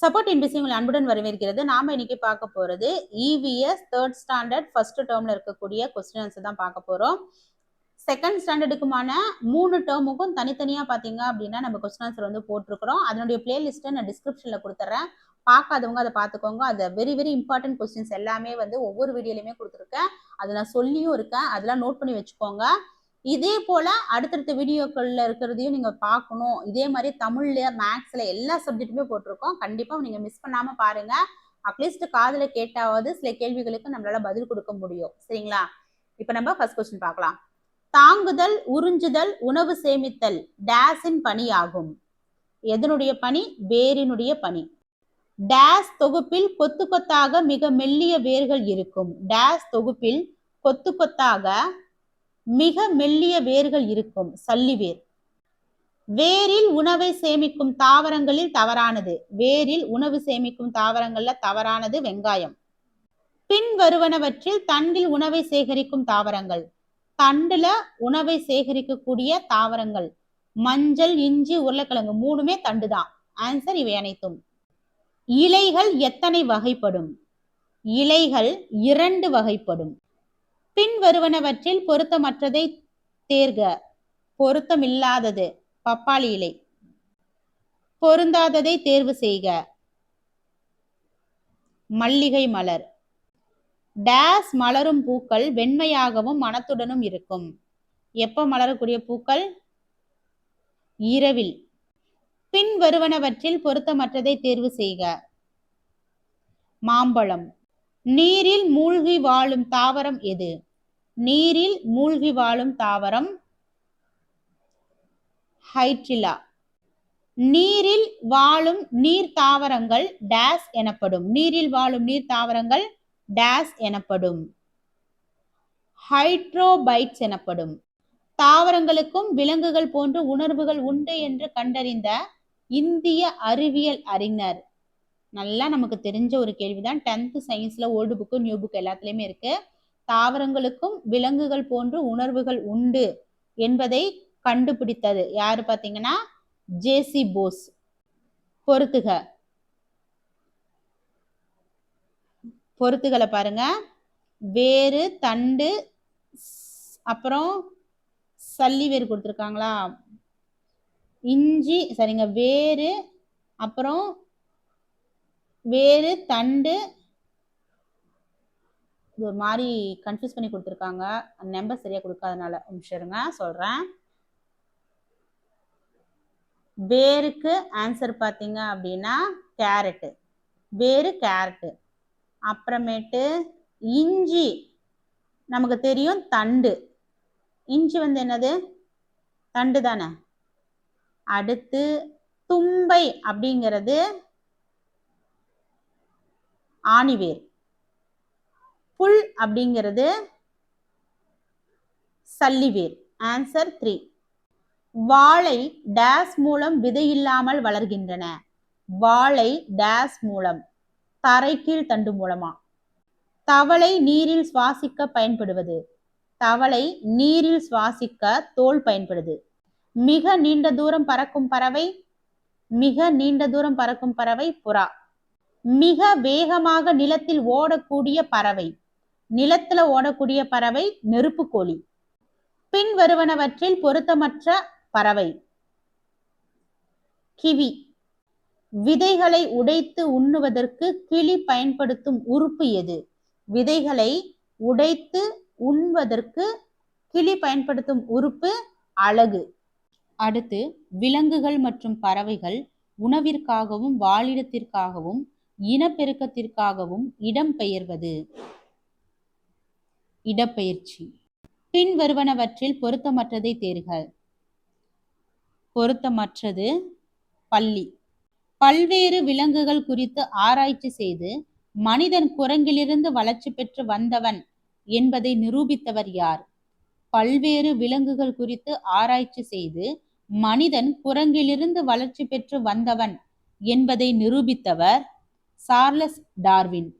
Support இன்பிசி உங்களை அன்புடன் வரவேற்கிறது. நாம இன்னைக்கு பார்க்க போறது இவிஎஸ் தேர்ட் ஸ்டாண்டர்ட் ஃபர்ஸ்ட் டேர்ம்ல இருக்கக்கூடிய கொஸ்டின்ஸ் தான் பார்க்க போறோம். செகண்ட் ஸ்டாண்டர்டுக்குமான மூணு டேர்முக்கும் தனித்தனியா பாத்தீங்க அப்படின்னா நம்ம கொஸ்டின் ஆன்சர் வந்து போட்டிருக்கிறோம். அதனுடைய பிளேலிஸ்ட்டை நான் டிஸ்கிரிப்ஷன்ல கொடுத்துட்றேன் பார்க்காதவங்க அதை பார்த்துக்கோங்க. அது வெரி வெரி இம்பார்ட்டன்ட் கொஸ்டின்ஸ் எல்லாமே வந்து ஒவ்வொரு வீடியோலையுமே கொடுத்துருக்கேன். அதை நான் சொல்லியும் இருக்கேன். அதெல்லாம் நோட் பண்ணி வச்சுக்கோங்க. இதே போல அடுத்தடுத்த வீடியோக்கள்ல இருக்கிறதையும் நீங்க பார்க்கணும். இதே மாதிரி தமிழ்ல மேக்ஸ்ல எல்லா சப்ஜெக்ட்டுமே போட்டிருக்கோம். கண்டிப்பா நீங்க மிஸ் பண்ணாம பாருங்க. அட்லீஸ்ட் காதல கேட்டாவது சில கேள்விகளுக்கு நம்மளால பதில் கொடுக்க முடியும். சரிங்களா? இப்ப நம்ம ஃபர்ஸ்ட் கொஸ்டின் பார்க்கலாம். தாங்குதல் உறிஞ்சுதல் உணவு சேமித்தல் டேஸின் பணி ஆகும் எதனுடைய பணி? வேரினுடைய பணி. டேஸ் தொகுப்பில் கொத்து கொத்தாக மிக மெல்லிய வேர்கள் இருக்கும். டேஸ் தொகுப்பில் கொத்து கொத்தாக மிக மெல்லிய வேர்கள் இருக்கும் சல்லி வேர். வேரில் உணவை சேமிக்கும் தாவரங்களில் தவறானது. வேரில் உணவு சேமிக்கும் தாவரங்கள்ல தவறானது வெங்காயம். பின் வருவனவற்றில் தண்டில் உணவை சேகரிக்கும் தாவரங்கள். தண்டுல உணவை சேகரிக்கக்கூடிய தாவரங்கள். மஞ்சள் இஞ்சி உருளைக்கிழங்கு மூணுமே தண்டு தான் ஆன்சர் இவை அனைத்தும். இலைகள் எத்தனை வகைப்படும்? இலைகள் இரண்டு வகைப்படும். பின் வருவனவற்றில் பொருத்தமற்றதை தேர்க. பொருத்தமில்லாதது பப்பாளி இலை பொருந்தாததை தேர்வு செய்க. மல்லிகை மலர். டேஸ் மலரும் பூக்கள் வெண்மையாகவும் மனத்துடனும் இருக்கும். எப்ப மலரக்கூடிய பூக்கள்? இரவில். பின் வருவனவற்றில் பொருத்தமற்றதை தேர்வு செய்க. மாம்பழம். நீரில் மூழ்கி வாழும் தாவரம் எது? நீரில் மூழ்கி வாழும் தாவரம் ஹைட்ரிலா. நீரில் வாழும் நீர் தாவரங்கள் டேஸ் எனப்படும். நீரில் வாழும் நீர் தாவரங்கள் டேஸ் எனப்படும். ஹைட்ரோபைட்ஸ் எனப்படும். தாவரங்களுக்கும் விலங்குகள் போன்று உணர்வுகள் உண்டு என்று கண்டறிந்த இந்திய அறிவியல் அறிஞர். நல்லா நமக்கு தெரிஞ்ச ஒரு கேள்விதான். டென்த் சயின்ஸ்ல ஓல்டு புக்கு நியூ புக் எல்லாத்துலயுமே இருக்கு. தாவரங்களுக்கும் விலங்குகள் போன்று உணர்வுகள் உண்டு என்பதை கண்டுபிடித்தது. யாரு பாத்தீங்கன்னா ஜேசி போஸ் பொறுத்துக. பொறுத்துகளை பாருங்க. வேறு தண்டு அப்புறம் சல்லி வேர் கொடுத்துருக்காங்களா? இஞ்சி சரிங்க வேறு அப்புறம் வேறு தண்டு இது ஒரு மாதிரி கன்ஃபியூஸ் பண்ணி கொடுத்துருக்காங்க. அந்த நம்பர் சரியாக கொடுக்காதனால நிமிஷருங்க சொல்கிறேன் வேருக்கு ஆன்சர் பார்த்தீங்க அப்படின்னா கேரட்டு வேறு கேரட்டு அப்புறமேட்டு இஞ்சி. நமக்கு தெரியும் தண்டு. இஞ்சி வந்து என்னது? தண்டு தானே. அடுத்து தும்பை அப்படிங்கிறது ஆணிவேர். புல் அப்படிங்கிறது சல்லிவேர். ஆன்சர் த்ரீ வாழை டேஸ் மூலம் விதை இல்லாமல் வளர்கின்றன. வாழை டேஸ் மூலம் தரைக்கீழ் தண்டு மூலமா. தவளை நீரில் சுவாசிக்க பயன்படுவது. தவளை நீரில் சுவாசிக்க தோல் பயன்படுது. மிக நீண்ட தூரம் பறக்கும் பறவை மிக நீண்ட தூரம் பறக்கும் பறவை புறா. மிக வேகமாக நிலத்தில் ஓடக்கூடிய பறவை. நிலத்துல ஓடக்கூடிய பறவை நெருப்புக்கோழி பின் வருவனவற்றில் பொருத்தமற்ற பறவை. கிவி. விதைகளை உடைத்து உண்ணுவதற்கு கிளி பயன்படுத்தும் உறுப்பு எது? விதைகளை உடைத்து உண்பதற்கு கிளி பயன்படுத்தும் உறுப்பு அழகு. அடுத்து விலங்குகள் மற்றும் பறவைகள் உணவிற்காகவும் வாழிடத்திற்காகவும் இனப்பெருக்கத்திற்காகவும் இடம்பெயர்வது இடப்பெயர்ச்சி. பின் வருவனவற்றில் பொருத்தமற்றதை தேர்க பொருத்தமற்றது பள்ளி. பல்வேறு விலங்குகள் குறித்து ஆராய்ச்சி செய்து மனிதன் குரங்கிலிருந்து வளர்ச்சி பெற்று வந்தவன் என்பதை நிரூபித்தவர் யார்? பல்வேறு விலங்குகள் குறித்து ஆராய்ச்சி செய்து மனிதன் குரங்கிலிருந்து வளர்ச்சி பெற்று வந்தவன் என்பதை நிரூபித்தவர் சார்லஸ் டார்வின்.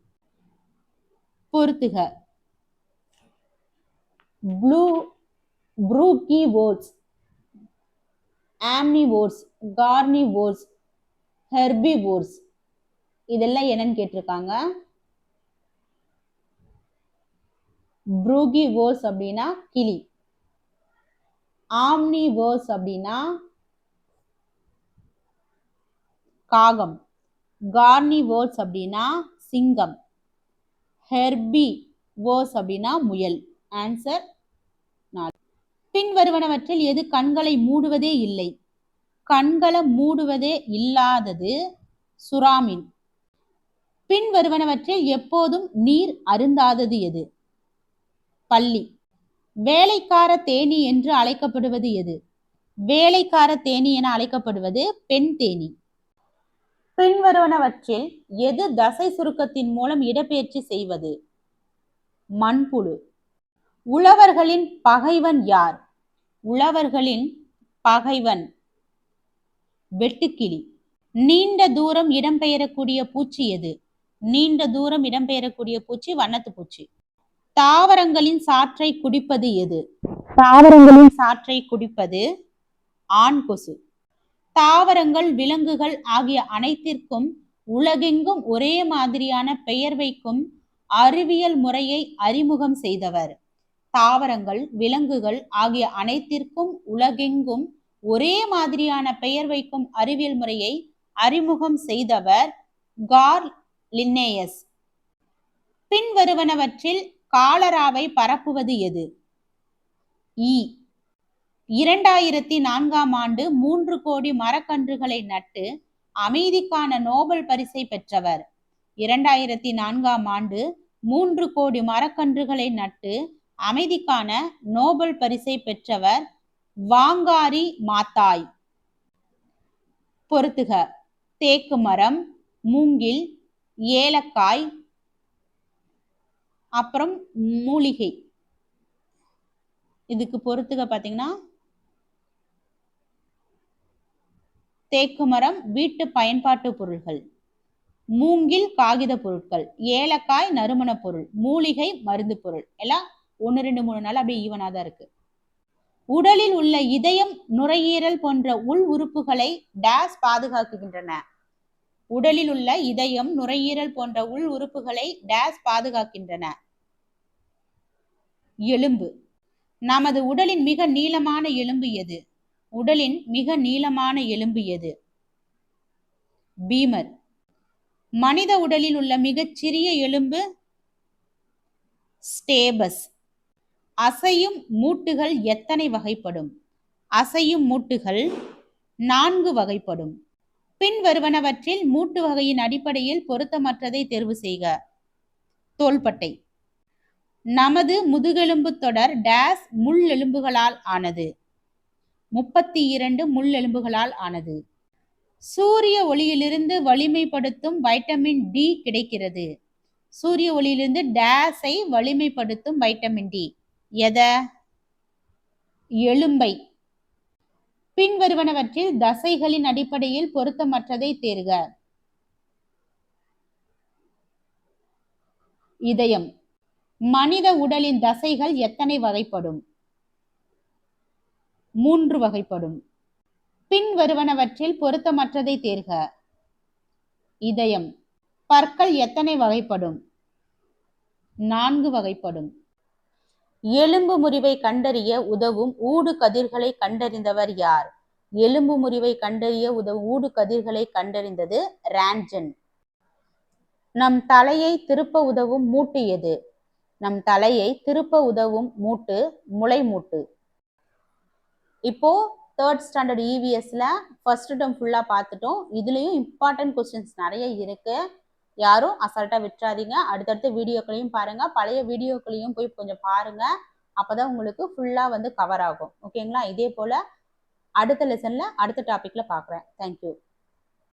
பொருத்துக. ப்ளூ ப்ரூக்கி கார்னி ஆம்னிவோர்ஸ் கார்னிவோர்ஸ் ஹெர்பிவோர்ஸ் இதெல்லாம் என்னன்னு கேட்டிருக்காங்க. ப்ரூகி வோர்ஸ் அப்படின்னா கிளி. ஆம்னி வோர்ஸ் அப்படின்னா காகம். கார்னி வோர்ஸ் அப்படின்னா சிங்கம். ஹெர்பி வோர்ஸ் அப்படின்னா முயல். ஆன்சர் பின்வருவனவற்றில் எது கண்களை மூடுவதே இல்லை? கண்களை மூடுவதே இல்லாதது சுறாமின். பின்வருவனவற்றில் எப்போதும் நீர் அருந்தாதது எது? பள்ளி. வேலைக்கார தேனி என்று அழைக்கப்படுவது எது? வேலைக்கார தேனி என அழைக்கப்படுவது பெண் தேனி. பின்வருவனவற்றில் எது தசை சுருக்கத்தின் மூலம் இடப்பெயர்ச்சி செய்வது? மண்புழு. உழவர்களின் பகைவன் யார்? உழவர்களின் பகைவன் வெட்டுக்கிளி. நீண்ட தூரம் இடம்பெயரக்கூடிய பூச்சி எது? நீண்ட தூரம் இடம்பெயரக்கூடிய பூச்சி வண்ணத்து பூச்சி. தாவரங்களின் சாற்றை குடிப்பது எது? தாவரங்களின் சாற்றை குடிப்பது ஆண் கொசு. தாவரங்கள் விலங்குகள் ஆகிய அனைத்திற்கும் உலகெங்கும் ஒரே மாதிரியான பெயர் வைக்கும் அறிவியல் முறையை அறிமுகம் செய்தவர். தாவரங்கள் விலங்குகள் ஆகிய அனைத்திற்கும் உலகெங்கும் ஒரே மாதிரியான பெயர் வைக்கும் அறிவியல் முறையை அறிமுகம் செய்தவர் கார் லின்னேயஸ். பின்வருவனவற்றில் காலராவை பரப்புவது எது? இ. இரண்டாயிரத்தி நான்காம் ஆண்டு மூன்று கோடி மரக்கன்றுகளை நட்டு அமைதிக்கான நோபல் பரிசை பெற்றவர். இரண்டாயிரத்தி நான்காம் ஆண்டு மூன்று கோடி மரக்கன்றுகளை நட்டு அமைதிக்கான நோபல் பரிசை பெற்றவர் வாங்காரி மாத்தாய். பொருத்துக தேக்கு மரம் மூங்கில் ஏலக்காய் அப்புறம் மூலிகை. இதுக்கு பொறுத்துக பார்த்தீங்கன்னா தேக்கு மரம் வீட்டு பயன்பாட்டு பொருள்கள் மூங்கில் காகித பொருட்கள் ஏலக்காய் நறுமண பொருள் மூலிகை மருந்து பொருள் எல்லாம் ஒன்று ரெண்டு மூணு நாள் அப்படியே ஈவனாக தான் இருக்கு. உடலில் உள்ள இதயம் நுரையீரல் போன்ற உள் உறுப்புகளை டேஸ் பாதுகாக்குகின்றன. உடலில் உள்ள இதயம் நுரையீரல் போன்ற உள் உறுப்புகளை டேஸ் பாதுகாக்கின்றன. எலும்பு. நமது உடலின் மிக நீளமான எலும்பு எது? உடலின் மிக நீளமான எலும்பு எது? பீமர். மனித உடலில் உள்ள மிகச் சிறிய எலும்பு ஸ்டேபஸ். அசையும் மூட்டுகள் எத்தனை வகைப்படும்? அசையும் மூட்டுகள் நான்கு வகைப்படும். பின்வருவனவற்றில் மூட்டு வகையின் அடிப்படையில் பொருத்தமற்றதை தேர்வு செய்க. தோள்பட்டை. நமது முதுகெலும்பு தொடர் டேஸ் முள் எலும்புகளால் ஆனது. முப்பத்தி இரண்டு முள் எலும்புகளால் ஆனது. சூரிய ஒளியிலிருந்து வலிமைப்படுத்தும் வைட்டமின் டி கிடைக்கிறது. சூரிய ஒளியிலிருந்து டேஸை வலிமைப்படுத்தும் வைட்டமின் டி. எத? எலும்பை. பின்வருவனவற்றில் தசைகளின் அடிப்படையில் பொருத்தமற்றதை தேர்க. இதயம். மனித உடலின் தசைகள் எத்தனை வகைப்படும்? மூன்று வகைப்படும். பின்வருவனவற்றில் பொருத்தமற்றதை தேர்க. இதயம். பற்கள் எத்தனை வகைப்படும்? நான்கு வகைப்படும். எலும்பு முறிவை கண்டறிய உதவும் ஊடு கதிர்களை கண்டறிந்தவர் யார்? எலும்பு முறிவை கண்டறிய உதவும் ஊடு கதிர்களை கண்டறிந்தது ரான்ஜன் நம் தலையை திருப்ப உதவும் மூட்டு எது? நம் தலையை திருப்ப உதவும் மூட்டு முளை மூட்டு இப்போ தேர்ட் ஸ்டாண்டர்ட் இவிஎஸ்ல ஃபர்ஸ்ட் டேர்ம் ஃபுல்லா பார்த்துட்டோம். இதுலயும் இம்பார்ட்டன்ட் கொஸ்டின்ஸ் நிறைய இருக்கு. யாரும் அசால்ட்டா விட்டுறாதீங்க. அடுத்தடுத்த வீடியோக்களையும் பாருங்க. பழைய வீடியோக்களையும் போய் கொஞ்சம் பாருங்க. அப்பதான் உங்களுக்கு ஃபுல்லா வந்து கவர் ஆகும். ஓகேங்களா இதே போல அடுத்த லெசன்ல அடுத்த டாபிக்ல பார்க்குறேன் தேங்க்யூ